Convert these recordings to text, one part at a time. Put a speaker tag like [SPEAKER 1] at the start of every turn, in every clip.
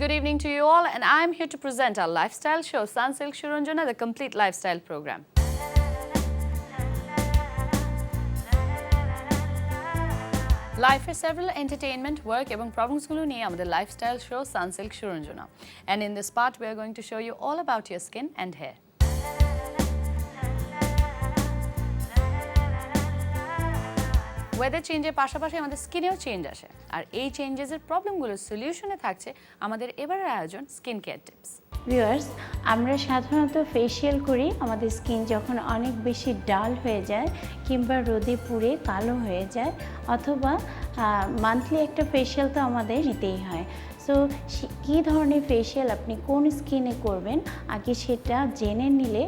[SPEAKER 1] good evening to you all, and I'm here to present our lifestyle show, Sunsilk Shurunjana, the complete lifestyle program. লাইফের several entertainment work এবং প্রবলেমসগুলো নিয়ে আমাদের lifestyle show Sunsilk Suranjana and in this part we are going to show you all about your skin and hair weather চেঞ্জের পাশাপাশি আমাদের স্কিনেও change আসে। আর এই চেঞ্জেসের প্রবলেমগুলোর সলিউশনে থাকছে আমাদের এবারের আয়োজন স্কিন কেয়ার টিপস
[SPEAKER 2] ভিউয়ার্স আমরা সাধারণত ফেশিয়াল করি, আমাদের স্কিন যখন অনেক বেশি ডাল হয়ে যায় কিংবা রোদে পুড়ে কালো হয়ে যায়, অথবা মান্থলি একটা ফেশিয়াল তো আমাদের নিতেই হয়। সো কী ধরনের ফেসিয়াল আপনি কোন স্কিনে করবেন? আগে সেটা জেনে নিলে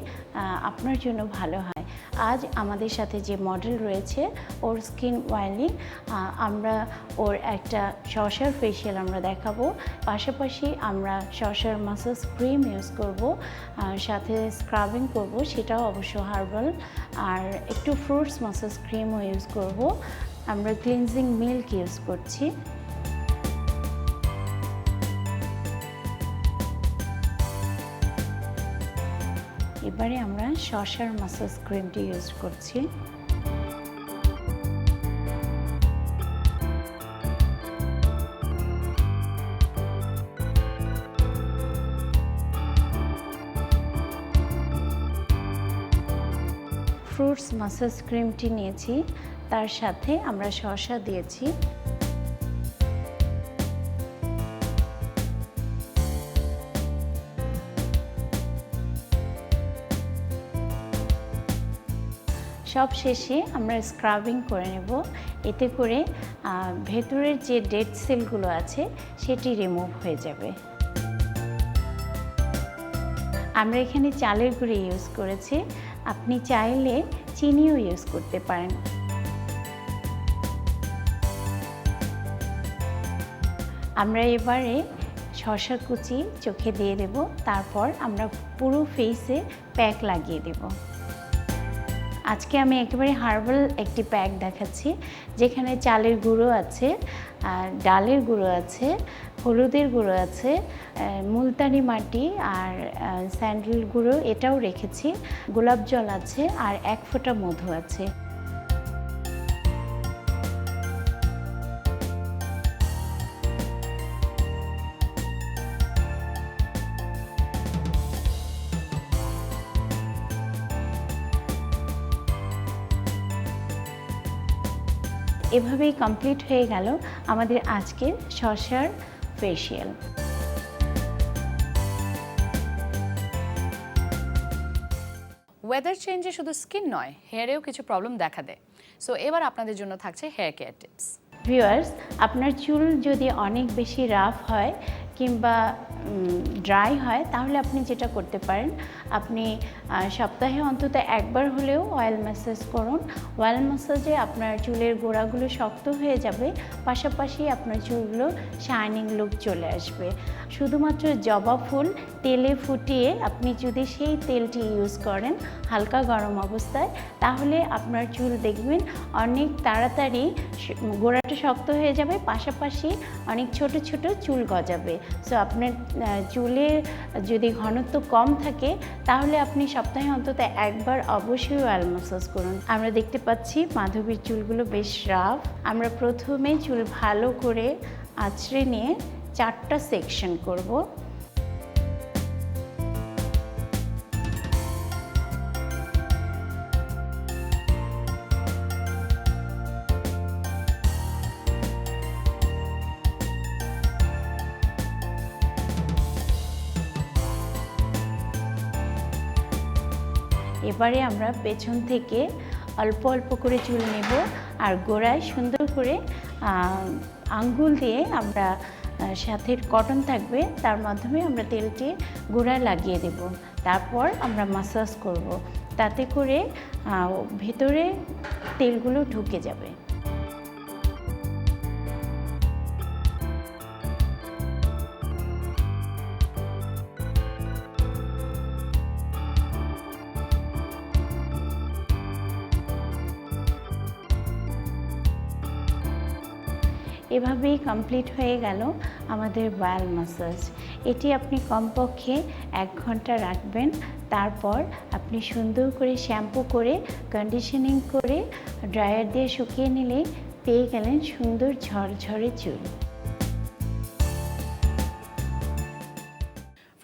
[SPEAKER 2] আপনার জন্য ভালো হয়। আজ আমাদের সাথে যে মডেল রয়েছে, ওর স্কিন ওয়াইলিং আমরা ওর একটা শশার ফেসিয়াল আমরা দেখাবো। পাশাপাশি আমরা শশার মাসাজ ক্রিম ইউজ করব সাথে স্ক্রাবিং করব, সেটাও অবশ্য হার্বাল আর একটু ফ্রুটস মাসাজ ক্রিমও ইউজ করব। আমরা ক্লিনজিং মিল্ক ইউজ করছি। এবারে আমরা শশার মাসাজ ক্রিমটি ইউজ করছি। ফ্রুটস মাসাজ ক্রিমটি নিয়েছি, তার সাথে আমরা শসা দিয়েছি। সব শেষে আমরা স্ক্রাবিং করে নেব। এতে করে ভেতরের যে ডেড সেলগুলো আছে, সেটি রিমুভ হয়ে যাবে। আমরা এখানে চালের গুঁড়ি ইউজ করেছি। আপনি চাইলে চিনিও ইউজ করতে পারেন। আমরা এবারে শশা কুচি চোখে দিয়ে দেব। তারপর আমরা পুরো ফেসে প্যাক লাগিয়ে দেব। আজকে আমি একেবারে হার্বাল একটি প্যাক দেখাচ্ছি, যেখানে চালের গুঁড়ো আছে, আর ডালের গুঁড়ো আছে, হলুদের গুঁড়ো আছে মুলতানি মাটি আর স্যান্ডেল গুঁড়ো এটাও রেখেছি। গোলাপ জল আছে আর এক ফোঁটা মধু আছে। এভাবেই কমপ্লিট হয়ে গেল আমাদের আজকের শশার ফেসিয়াল
[SPEAKER 1] ওয়েদার চেঞ্জে শুধু স্কিন নয় হেয়ারেও কিছু প্রবলেম দেখা দেয়। সো এবার আপনাদের জন্য থাকছে হেয়ার কেয়ার টিপস
[SPEAKER 2] ভিউয়ার্স আপনার চুল যদি অনেক বেশি রাফ হয় কিংবা ড্রাই হয়, তাহলে আপনি যেটা করতে পারেন, আপনি সপ্তাহে অন্তত একবার হলেও অয়েল ম্যাসাজ করুন। অয়েল ম্যাসাজে আপনার চুলের গোড়াগুলো শক্ত হয়ে যাবে, পাশাপাশি আপনার চুলগুলো শাইনিং লুক চলে আসবে। শুধুমাত্র জবা ফুল, তেলে ফুটিয়ে আপনি যদি সেই তেলটি ইউজ করেন হালকা গরম অবস্থায়, তাহলে আপনার চুল দেখবেন অনেক তাড়াতাড়ি গোড়াটা শক্ত হয়ে যাবে, পাশাপাশি অনেক ছোট ছোট চুল গজাবে। সো আপনার চুলের যদি ঘনত্ব কম থাকে, তাহলে আপনি সপ্তাহে অন্তত একবার অবশ্যই অয়েল ম্যাসাজ করুন। আমরা দেখতে পাচ্ছি মাধবীর চুলগুলো বেশ রাফ আমরা প্রথমে চুল ভালো করে আঁচড়ে নিয়ে চারটা সেকশন করব। এবারে আমরা পেছন থেকে অল্প অল্প করে চুল নেব আর গোড়ায় সুন্দর করে আঙ্গুল দিয়ে আমরা সাথে কটন থাকবে, তার মাধ্যমে আমরা তেলটি গোড়ায় লাগিয়ে দেব। তারপর আমরা মাসাজ করব। তাতে করে ভেতরে তেলগুলো ঢুকে যাবে। এভাবেই কমপ্লিট হয়ে গেল আমাদের বায়াল মাসাজ এটি আপনি কমপক্ষে এক ঘণ্টা রাখবেন তারপর আপনি সুন্দর করে শ্যাম্পু করে কন্ডিশনিং করে ড্রায়ার দিয়ে শুকিয়ে নিলে পেয়ে গেলেন সুন্দর ঝরঝরে চুল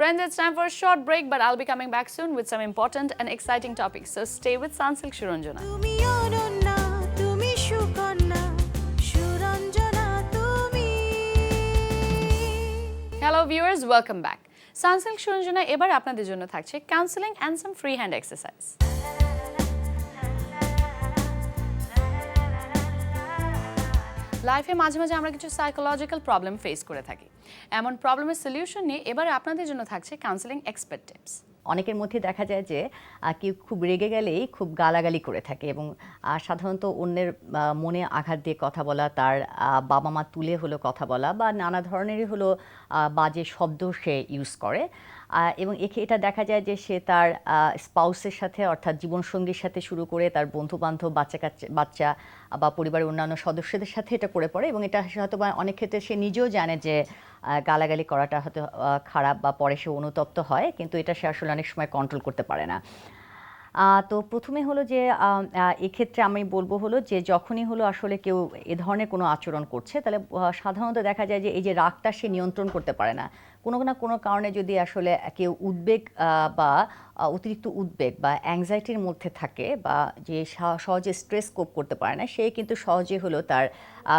[SPEAKER 1] Friends, it's time for a short break, but I'll be coming back soon with some important and exciting topics. So stay with Sansilk Shiranjana. Hello viewers, back back. Suranjana এবার আপনাদের জন্য থাকছে counselling and some free hand exercise লাইফে মাঝে মাঝে আমরা কিছু psychological problem face করে থাকি। এমন প্রবলেমের সলিউশন নিয়ে এবার আপনাদের জন্য থাকছে কাউন্সেলিং এক্সপার্ট টিপস
[SPEAKER 3] অনেকের মধ্যে দেখা যায় যে কেউ খুব রেগে গেলেই খুব গালাগালি করে থাকে এবং সাধারণত অন্যের মনে আঘাত দিয়ে কথা বলা, তার বাবা মা তুলে হলো কথা বলা বা নানা ধরনেরই হলো বাজে শব্দ সে ইউজ করে। এবং একে এটা দেখা যায় যে সে তার স্পাউসের সাথে অর্থাৎ জীবনসঙ্গীর সাথে শুরু করে তার বন্ধু বান্ধব বাচ্চা বাচ্চা বা পরিবারের অন্যান্য সদস্যদের সাথে এটা করে পড়ে এবং এটা হয়তো বা অনেক ক্ষেত্রে সে নিজেও জানে যে গালাগালি করাটা হয়তো খারাপ বা পরে সে অনুতপ্ত হয়, কিন্তু এটা সে আসলে অনেক সময় কন্ট্রোল করতে পারে না। তো প্রথমে হলো যে এক্ষেত্রে আমি বলব হলো যে, যখনই হলো আসলে কেউ এ ধরনের কোনো আচরণ করছে, তাহলে সাধারণত দেখা যায় যে, এই যে রাগটা সে নিয়ন্ত্রণ করতে পারে না। কোনো না কোনো কারণে যদি আসলে কেউ উদ্বেগ বা অতিরিক্ত উদ্বেগ বা অ্যাংজাইটির মধ্যে থাকে বা যে সহজে স্ট্রেস কোপ করতে পারে না, সে কিন্তু সহজে হলো তার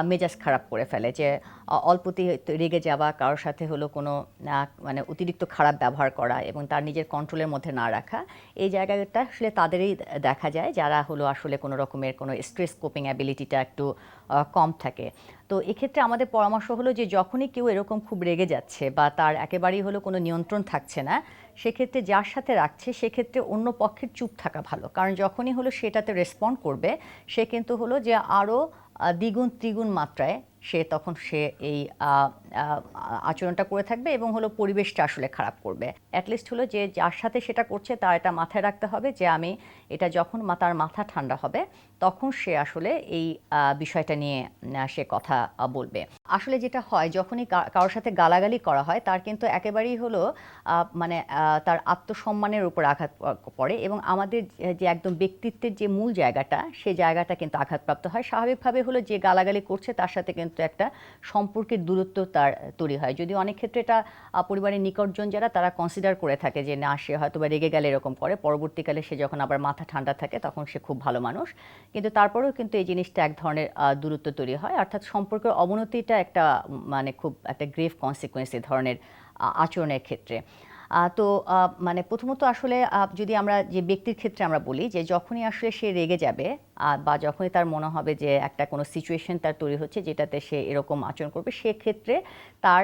[SPEAKER 3] মেজাজ খারাপ করে ফেলে যে হয়তো রেগে যাওয়া, কারোর সাথে হলো কোনো মানে অতিরিক্ত খারাপ ব্যবহার করা এবং তার নিজের কন্ট্রোলের মধ্যে না রাখা, এই জায়গাটা আসলে তাদেরই দেখা যায় যারা হলো আসলে কোনো রকমের কোনো স্ট্রেস কোপিং অ্যাবিলিটিটা একটু কম থাকে। তো এক্ষেত্রে আমাদের পরামর্শ হলো যে যখনই কেউ এরকম খুব রেগে যাচ্ছে বা তার একেবারেই হলো কোনো নিয়ন্ত্রণ থাকছে না সেক্ষেত্রে যার সাথে রাখছে, সেক্ষেত্রে অন্য পক্ষের চুপ থাকা ভালো। কারণ যখনই হলো সেটাতে রেসপন্ড করবে, সে কিন্তু হলো যে আরও দ্বিগুণ ত্রিগুণ মাত্রায় সে তখন সে এই আচরণটা করে থাকবে এবং হলো পরিবেশটা আসলে খারাপ করবে। অ্যাটলিস্ট হলো যে যার সাথে সেটা করছে তার এটা মাথায় রাখতে হবে যে আমি এটা যখন তার মাথা ঠান্ডা হবে তখন সে আসলে এই বিষয়টা নিয়ে সে কথা বলবে। আসলে যেটা হয়, যখনই কারোর সাথে গালাগালি করা হয় তার কিন্তু একেবারেই হলো মানে তার আত্মসম্মানের উপর আঘাত পড়ে এবং আমাদের যে একদম ব্যক্তিত্বের যে মূল জায়গাটা সে জায়গাটা কিন্তু আঘাতপ্রাপ্ত হয়। স্বাভাবিকভাবে হলো যে গালাগালি করছে তার সাথে কিন্তু একটা সম্পর্কের দূরত্ব তার তৈরি হয়। যদি অনেক ক্ষেত্রে এটা পরিবারের নিকটজন যারা, তারা কনসিডার করে থাকে যে, না, সে হয়তো বা রেগে গেলে এরকম করে। পরবর্তীকালে সে যখন আবার মাথা ঠান্ডা থাকে, তখন সে খুব ভালো মানুষ। কিন্তু তারপরেও কিন্তু এই জিনিসটা এক ধরনের দূরত্ব তৈরি হয়। অর্থাৎ সম্পর্কের অবনতিটা একটা মানে খুব একটা গ্রেভ কনসিকুয়েন্স এই ধরনের আচরণের ক্ষেত্রে। তো মানে প্রথমত আসলে যদি আমরা যে ব্যক্তির ক্ষেত্রে আমরা বলি যে যখনই আসলে সে রেগে যাবে বা যখনই তার মনে হবে যে একটা কোনো সিচুয়েশন তার তৈরি হচ্ছে যেটাতে সে এরকম আচরণ করবে, সেক্ষেত্রে তার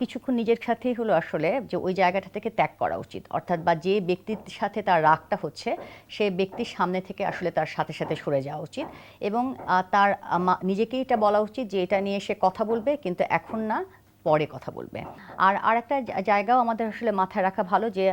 [SPEAKER 3] কিছুক্ষণ নিজের সাথেই হলো আসলে যে ওই জায়গাটা থেকে ত্যাগ করা উচিত। অর্থাৎ বা যে ব্যক্তির সাথে তার রাগটা হচ্ছে সেই ব্যক্তির সামনে থেকে আসলে তার সাথে সাথে সরে যাওয়া উচিত এবং তার নিজেকেই এটা বলা উচিত যে এটা নিয়ে সে কথা বলবে, কিন্তু এখন না পরে কথা বলবে। আর আর একটা জায়গাও আমাদের আসলে মাথায় রাখা ভালো যে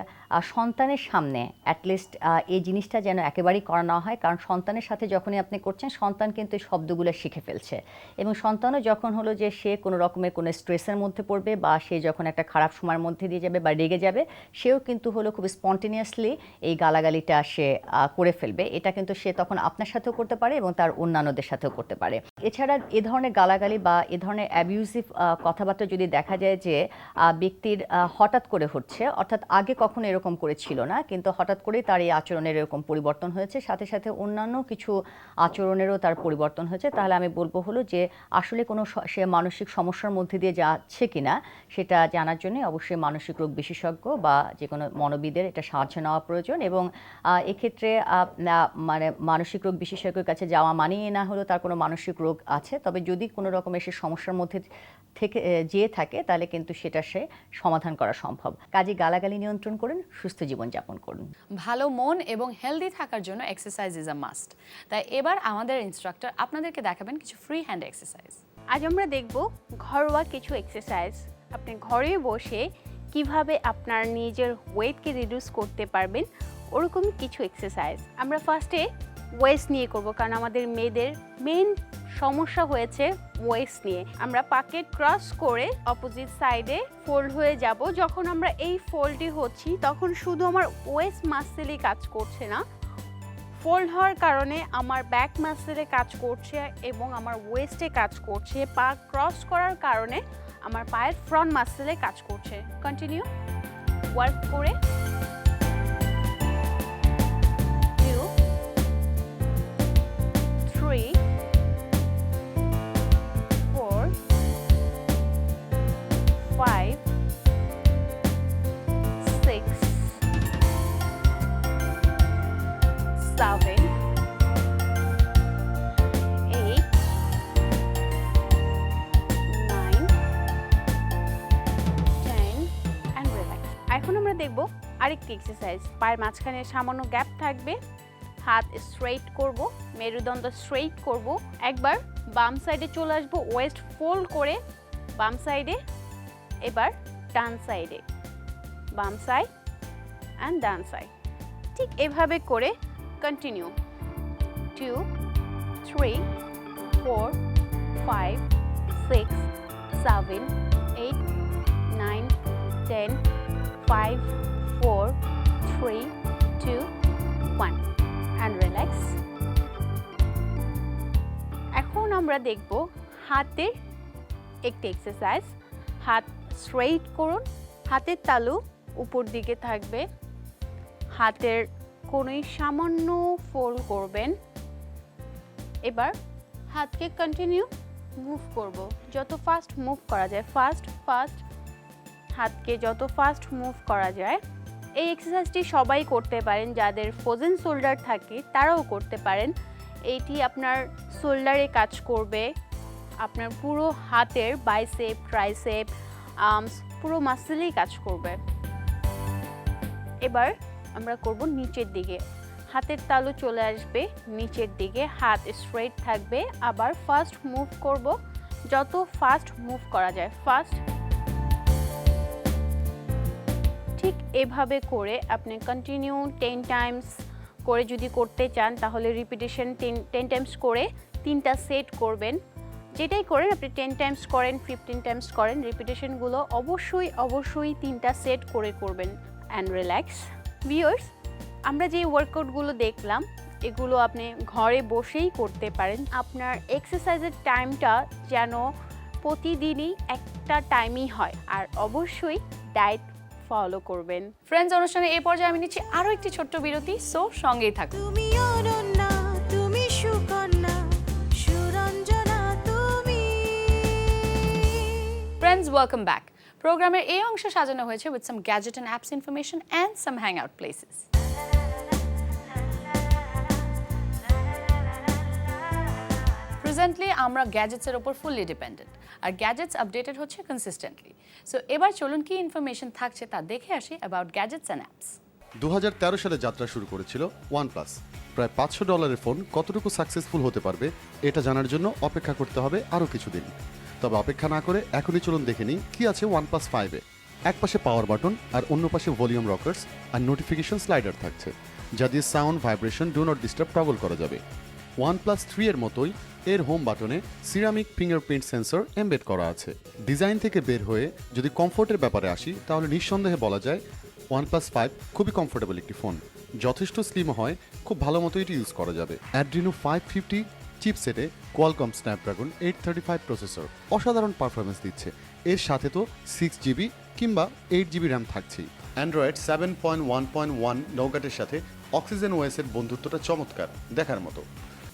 [SPEAKER 3] সন্তানের সামনে অ্যাটলিস্ট এই জিনিসটা যেন একেবারেই করা না হয়। কারণ সন্তানের সাথে যখনই আপনি করছেন, সন্তান কিন্তু এই শব্দগুলো শিখে ফেলছে। এবং সন্তানও যখন হলো যে সে কোনো রকমের কোনো স্ট্রেসের মধ্যে পড়বে বা সে যখন একটা খারাপ সময়ের মধ্যে দিয়ে যাবে বা রেগে যাবে, সেও কিন্তু হলো খুব স্পন্টেনিয়াসলি এই গালাগালিটা সে করে ফেলবে। এটা কিন্তু সে তখন আপনার সাথেও করতে পারে এবং তার অন্যান্যদের সাথেও করতে পারে। এছাড়া এ ধরনের গালাগালি বা এ ধরনের অ্যাবিউসিভ কথাবার্তা যদি দেখা যায় যে ব্যক্তির হঠাৎ করে হচ্ছে, অর্থাৎ আগে কখনো এরকম করেছিল না, কিন্তু হঠাৎ করেই তার এই আচরণের এরকম পরিবর্তন হয়েছে। সাথে সাথে অন্যান্য কিছু আচরণেরও তার পরিবর্তন হয়েছে। তাহলে আমি বলব হলো যে, আসলে কোনো সে মানসিক সমস্যার মধ্যে দিয়ে যাচ্ছে কিনা, সেটা জানার জন্য অবশ্যই মানসিক রোগ বিশেষজ্ঞ বা যে কোনো মনোবিদের এটা সাহায্য নেওয়া প্রয়োজন এবং এক্ষেত্রে না- মানে মানসিক রোগ বিশেষজ্ঞের কাছে যাওয়া মানেই না হলো তার কোনো মানসিক রোগ আছে। তবে যদি কোনো রকমের সে সমস্যার মধ্যে থেকে যেয়ে থাকে, তাহলে কিন্তু সেটা সে সমাধান করা সম্ভব। কাজে গালাগালি নিয়ন্ত্রণ করুন সুস্থ জীবনযাপন করুন।
[SPEAKER 1] ভালো মন এবং হেলদি থাকার জন্য এক্সারসাইজ ইজ আ মাস্ট তাই এবার আমাদের ইনস্ট্রাক্টর আপনাদেরকে দেখাবেন কিছু ফ্রি হ্যান্ড এক্সারসাইজ
[SPEAKER 4] আজ আমরা দেখব ঘরোয়া কিছু এক্সারসাইজ আপনি ঘরে বসে কীভাবে আপনার নিজের ওয়েটকে রিডিউস করতে পারবেন ওরকমই কিছু এক্সারসাইজ আমরা ফার্স্টে ওয়েস্ট নিয়ে করব, কারণ আমাদের মেয়েদের মেন সমস্যা হয়েছে ওয়েস্ট নিয়ে। আমরা পাকেট ক্রস করে অপোজিট সাইডে ফোল্ড হয়ে যাব। যখন আমরা এই ফোল্ডটি হচ্ছি, তখন শুধু আমার ওয়েস্ট মাসেলই কাজ করছে না। ফোল্ড হওয়ার কারণে আমার ব্যাক মাসেলে কাজ করছে এবং আমার ওয়েস্টে কাজ করছে। পা ক্রস করার কারণে আমার পায়ের ফ্রন্ট মাসেলে কাজ করছে। কন্টিনিউ ওয়ার্ক করে three, four, five, six, seven, eight, nine, ten, and relax. এখন আমরা দেখব আরেকটি এক্সারসাইজ পায়ের মাঝখানে সামান্য গ্যাপ থাকবে হাত স্ট্রেইট করব, মেরুদণ্ড স্ট্রেইট করব। একবার বাম সাইডে চলে আসব ওয়েস্ট ফোল্ড করে বাম সাইডে এবার ডান সাইডে বাম সাইড অ্যান্ড ডান সাইড ঠিক এভাবে করে continue two three four five six seven eight nine ten five four three two one and relax এখন আমরা দেখব হাতের একটি এক্সারসাইজ হাত স্ট্রেইট করুন। হাতের তালু উপর দিকে থাকবে। হাতের কোনোই সামান্য ফোল্ড করবেন। এবার হাতকে কন্টিনিউ মুভ করব। যত ফাস্ট মুভ করা যায় ফাস্ট ফাস্ট হাতকে যত ফাস্ট মুভ করা যায় এই এক্সারসাইজটি সবাই করতে পারেন, যাদের ফোজেন শোল্ডার থাকে তারাও করতে পারেন। এইটি আপনার শোল্ডারে কাজ করবে, আপনার পুরো হাতের বাইসেপ ট্রাইসেপ আর্মস পুরো মাসেলেই কাজ করবে। এবার আমরা করব নিচের দিকে। হাতের তালু চলে আসবে, নিচের দিকে। হাত স্ট্রেট থাকবে। আবার ফার্স্ট মুভ করব। যত ফাস্ট মুভ করা যায় ফাস্ট ঠিক এভাবে করে আপনি কন্টিনিউ টেন টাইমস করে যদি করতে চান, তাহলে রিপিটেশন টেন টেন টাইমস করে তিনটা সেট করবেন। যেটাই করেন, আপনি টেন টাইমস করেন ফিফটিন টাইমস করেন রিপিটেশনগুলো অবশ্যই অবশ্যই তিনটা সেট করে করবেন। অ্যান্ড রিল্যাক্স ভিউয়ার্স আমরা যে ওয়ার্কআউটগুলো দেখলাম, এগুলো আপনি ঘরে বসেই করতে পারেন। আপনার এক্সারসাইজের টাইমটা যেন প্রতিদিনই একটা টাইমই হয়। আর অবশ্যই ডায়েট ফলো করবেন।
[SPEAKER 1] ফ্রেন্ডস অনুষ্ঠানে এই পর্যায়ে আমি নিচ্ছি আরও একটি ছোট্ট বিরতি সো সঙ্গেই থাকুন।
[SPEAKER 5] তুমি অনন্যা তুমি সুকন্যা সুরঞ্জনা তুমি।
[SPEAKER 1] ফ্রেন্ডস ওয়েলকাম ব্যাক প্রোগ্রামের এই অংশ সাজানো হয়েছে with some gadget and apps information and some hang out places presently আমরা গ্যাজেটসের ওপর ফুললি ডিপেন্ডেন্ট আর গ্যাজেটস আপডেটেড হচ্ছে কনসিস্টেন্টলি সো এবার চলুন কি ইনফরমেশন থাকছে তা দেখে আসি অ্যাবাউট গ্যাজেটস অ্যান্ড অ্যাপস
[SPEAKER 6] দুহাজার তেরো সালে যাত্রা শুরু করেছিল ওয়ানপ্লাস প্রায় পাঁচশো ডলারের ফোন কতটুকু সাকসেসফুল হতে পারবে, এটা জানার জন্য অপেক্ষা করতে হবে আরও কিছুদিন। তবে অপেক্ষা না করে এখনই চলুন দেখে নিই কি আছে ওয়ানপ্লাস ফাইভে এক পাশে পাওয়ার বাটন আর অন্য পাশে ভলিউম রকার্স আর নোটিফিকেশন স্লাইডার থাকছে, যা দিয়ে sound vibration do not disturb toggle করা যাবে। ওয়ানপ্লাস থ্রি এর মতোই, এর হোম বাটনে সিরামিক ফিঙ্গারপ্রিন্ট সেন্সর এমবেড করা আছে। ডিজাইন থেকে বের হয়ে যদি কমফোর্টের ব্যাপারে আসি, তাহলে নিঃসন্দেহে বলা যায় ওয়ানপ্লাস ফাইভ খুবই কমফোর্টেবল একটি ফোন যথেষ্ট স্লিম হয়, খুব ভালো মতো এটি ইউজ করা যাবে। Adreno five fifty চিপসেটে Qualcomm Snapdragon eight thirty five processor অসাধারণ পারফরমেন্স দিচ্ছে। এর সাথে তো সিক্স জিবি কিংবা এইট জিবি র্যাম থাকছেই। Android seven point one point one নৌকাটের সাথে অক্সিজেন ওয়েসের বন্ধুত্বটা চমৎকার, দেখার মতো।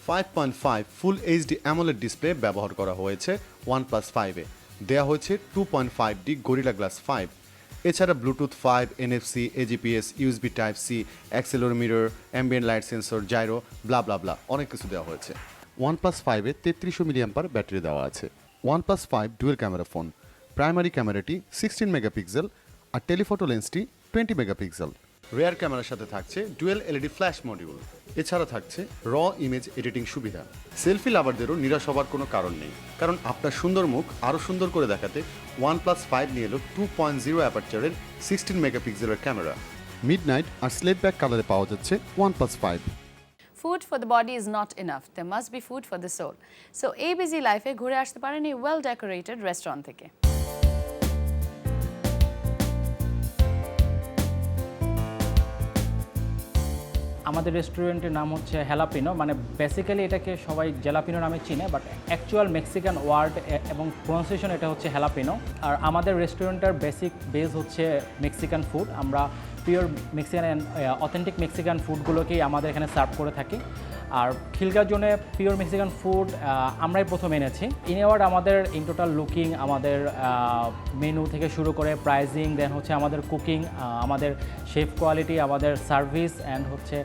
[SPEAKER 6] Five point five full HD AMOLED display ব্যবহার করা হয়েছে ওয়ান প্লাস ফাইভে দেওয়া হয়েছে two point five D Gorilla Glass five এছাড়া Bluetooth five NFC AGPS USB type C accelerometer ambient light sensor gyro blah blah blah অনেক কিছু দেওয়া হয়েছে। ওয়ান প্লাস ফাইভে তেত্রিশশো মিলিয়াম্পার ব্যাটারি দেওয়া আছে। OnePlus five dual camera phone primary ক্যামেরাটি সিক্সটিন মেগাপিক্সেল আর টেলিফটো লেন্সটি টোয়েন্টি মেগাপিক্সেল রেয়ার ক্যামেরার সাথে থাকছে ডুয়েল এলইডি ফ্ল্যাশ মডিউল এছাড়া থাকছে র ইমেজ এডিটিং সুবিধা। সেলফি লাভারদেরও নিরাশ হবার কোনো কারণ নেই। কারণ আপনার সুন্দর মুখ আরও সুন্দর করে দেখাতে ওয়ান প্লাস ফাইভ নিয়ে এলো টু পয়েন্ট জিরো অ্যাপারচারের সিক্সটিন মেগাপিক্সেলের ক্যামেরা মিড নাইট আর স্লেপ ব্যাক কালারে পাওয়া যাচ্ছে OnePlus five
[SPEAKER 1] food for the body is not enough. There must be food for the soul. So, এই বিজি লাইফে ঘুরে আসতে পারেন এই ওয়েল ডেকোরেটেড রেস্টুরেন্ট থেকে।
[SPEAKER 7] আমাদের রেস্টুরেন্টের নাম হচ্ছে হেলাপিনো মানে বেসিক্যালি এটাকে সবাই জেলাপিনো নামে চিনে বাট অ্যাকচুয়াল মেক্সিকান ওয়ার্ড এবং প্রনাউন্সিয়েশন এটা হচ্ছে হেলাপিনো আর আমাদের রেস্টুরেন্টের বেসিক বেস হচ্ছে মেক্সিকান ফুড আমরা পিওর মেক্সিকান অথেন্টিক মেক্সিকান ফুডগুলোকেই আমাদের এখানে সার্ভ করে থাকি। আর খিলগার জন্য পিওর মেক্সিকান ফুড আমরাই প্রথম এনেছি। ইন অ্যাওয়ার্ড আমাদের ইন টোটাল লুকিং আমাদের মেনু থেকে শুরু করে প্রাইজিং দেন হচ্ছে আমাদের কুকিং আমাদের শেফ কোয়ালিটি আমাদের সার্ভিস অ্যান্ড হচ্ছে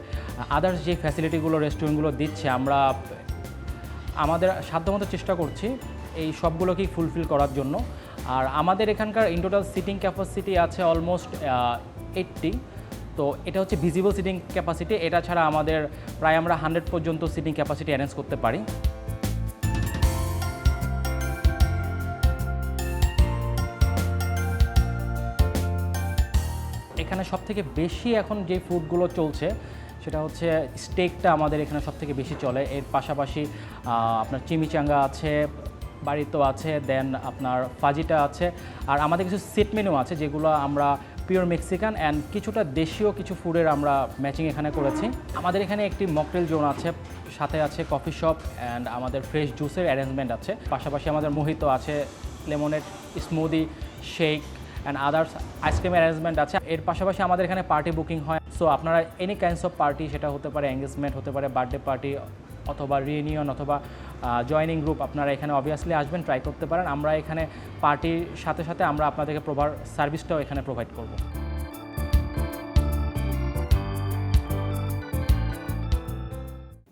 [SPEAKER 7] আদার্স যে ফ্যাসিলিটিগুলো রেস্টুরেন্টগুলো দিচ্ছে, আমরা, আমাদের সাধ্যমতো চেষ্টা করছি এই সবগুলোকেই ফুলফিল করার জন্য। আর আমাদের এখানকার ইন টোটাল সিটিং ক্যাপাসিটি আছে অলমোস্ট এইটটি তো এটা হচ্ছে ভিজিবল সিটিং ক্যাপাসিটি এটা ছাড়া আমাদের প্রায় আমরা হান্ড্রেড পর্যন্ত সিটিং ক্যাপাসিটি অ্যারেঞ্জ করতে পারি। এখানে সব থেকে বেশি এখন যে ফুডগুলো চলছে, সেটা হচ্ছে স্টেকটা আমাদের এখানে সব থেকে বেশি চলে। এর পাশাপাশি আপনার চিমিচাঙ্গা আছে বাড়িতো আছে দেন আপনার ফাজিটা আছে, আর আমাদের কিছু সেট মেনু আছে যেগুলো আমরা পিওর মেক্সিকান অ্যান্ড কিছুটা দেশীয় কিছু ফুডের আমরা ম্যাচিং এখানে করেছি। আমাদের এখানে একটি মকটেল জোন আছে, সাথে আছে কফি শপ অ্যান্ড আমাদের ফ্রেশ জুসের অ্যারেঞ্জমেন্ট আছে। পাশাপাশি আমাদের মোহিত আছে লেমনের smoothie shake and others ice cream arrangement আছে। এর পাশাপাশি আমাদের এখানে পার্টি বুকিং হয়। সো আপনারা এনি কাইন্ডস অফ পার্টি সেটা হতে পারে এঙ্গেজমেন্ট হতে পারে বার্থডে পার্টি অথবা রিউনিয়ন অথবা জয়নিং গ্রুপ আপনারা এখানে অবভিয়াসলি আসবেন ট্রাই করতে পারেন। আমরা এখানে পার্টির সাথে সাথে আমরা আপনাদেরকে প্রোভার সার্ভিসটাও এখানে প্রোভাইড করব।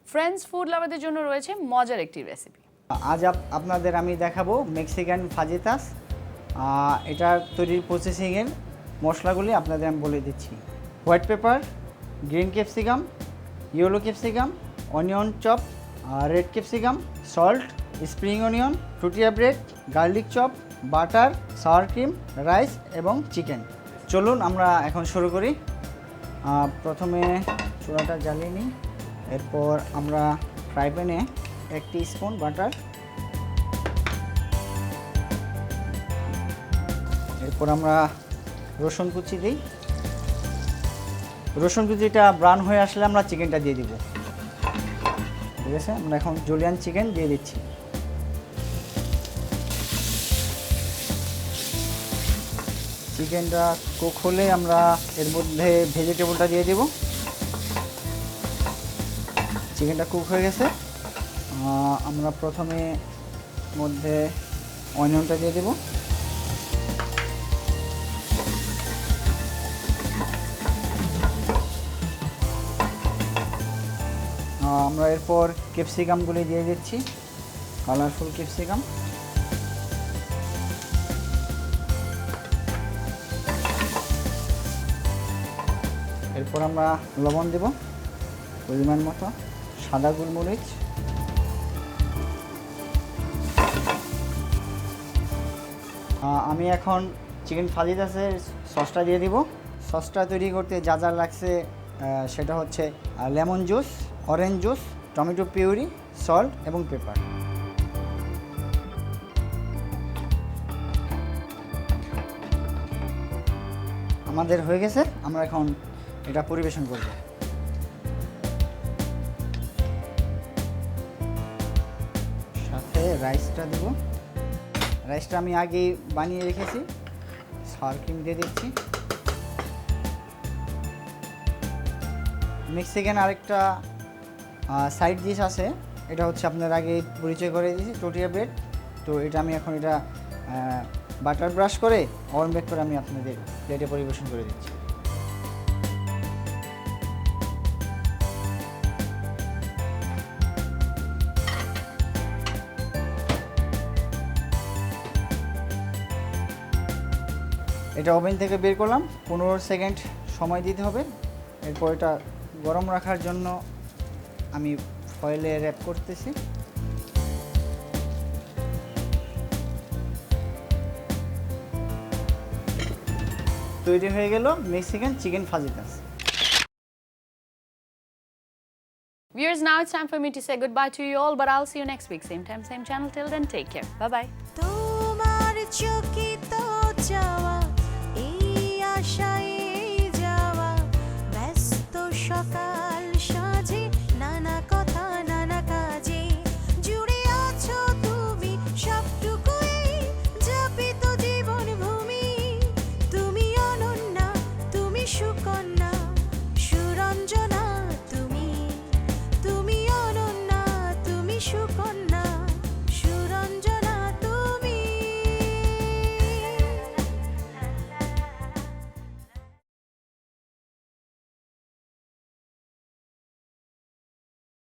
[SPEAKER 1] ফ্রেন্ডস ফুড লাভারদের জন্য রয়েছে মজার একটি রেসিপি
[SPEAKER 8] আজ আপ- আপনাদের আমি দেখাবো মেক্সিকান ফাজিতাস এটার তৈরির প্রসেসিংয়ের মশলাগুলি আপনাদের আমি বলে দিচ্ছি। White pepper green capsicum yellow capsicum onion chop red capsicum salt spring onion ফ্রুটিয়া bread garlic chop butter sour cream rice এবং চিকেন চলুন আমরা এখন শুরু করি। প্রথমে চূড়াটা জ্বালিয়ে নিই। এরপর আমরা ফ্রাই প্যানে একটি স্পুন বাটার এরপর আমরা রসুন কুচি দিই। রসুন কুচিটা ব্রাউন হয়ে আসলে আমরা চিকেনটা দিয়ে দিব। ঠিক আছে? আমরা এখন জুলিয়ান চিকেন দিয়ে দিচ্ছি। চিকেনটা কুক হলে আমরা এর মধ্যে ভেজিটেবলটা দিয়ে দেব। চিকেনটা কুক হয়ে গেছে। আমরা প্রথমে মধ্যে অনিয়নটা দিয়ে দেব। আমরা এরপর ক্যাপসিকামগুলি দিয়ে দিচ্ছি, কালারফুল ক্যাপসিকাম। এরপর আমরা লবণ দেব, পরিমাণ মতো, সাদা গোলমরিচ। আমি এখন চিকেন ফাজিদাসের সসটা দিয়ে দিব। সসটা তৈরি করতে যা যা লাগছে সেটা হচ্ছে lemon juice. Orange juice tomato puree salt এবং পেপার আমাদের হয়ে গেছে, আমরা এখন এটা পরিবেশন করব। সাথে রাইসটা দেব। রাইসটা আমি আগেই বানিয়ে রেখেছি। সার ক্রিম দিয়ে দিচ্ছি। মেক্সিকান আরেকটা সাইড ডিশ আছে। এটা হচ্ছে আপনার আগে পরিচয় করে দিয়েছি টোটিয়া ব্রেড তো এটা আমি এখন এটা বাটার ব্রাশ করে ওভেন বেক করে আমি আপনাদের প্লেটে পরিবেশন করে দিচ্ছি। এটা ওভেন থেকে বের করলাম, পনেরো সেকেন্ড সময় দিতে হবে। এরপর এটা গরম রাখার জন্য আমি ফয়েলে র্যাপ করতেছি তৈরি হয়ে গেল Mexican chicken fajitas
[SPEAKER 1] Viewers, now it's time for me to say goodbye to you all, but I'll see you next week. Same time, same channel. Till then, take care. Bye bye.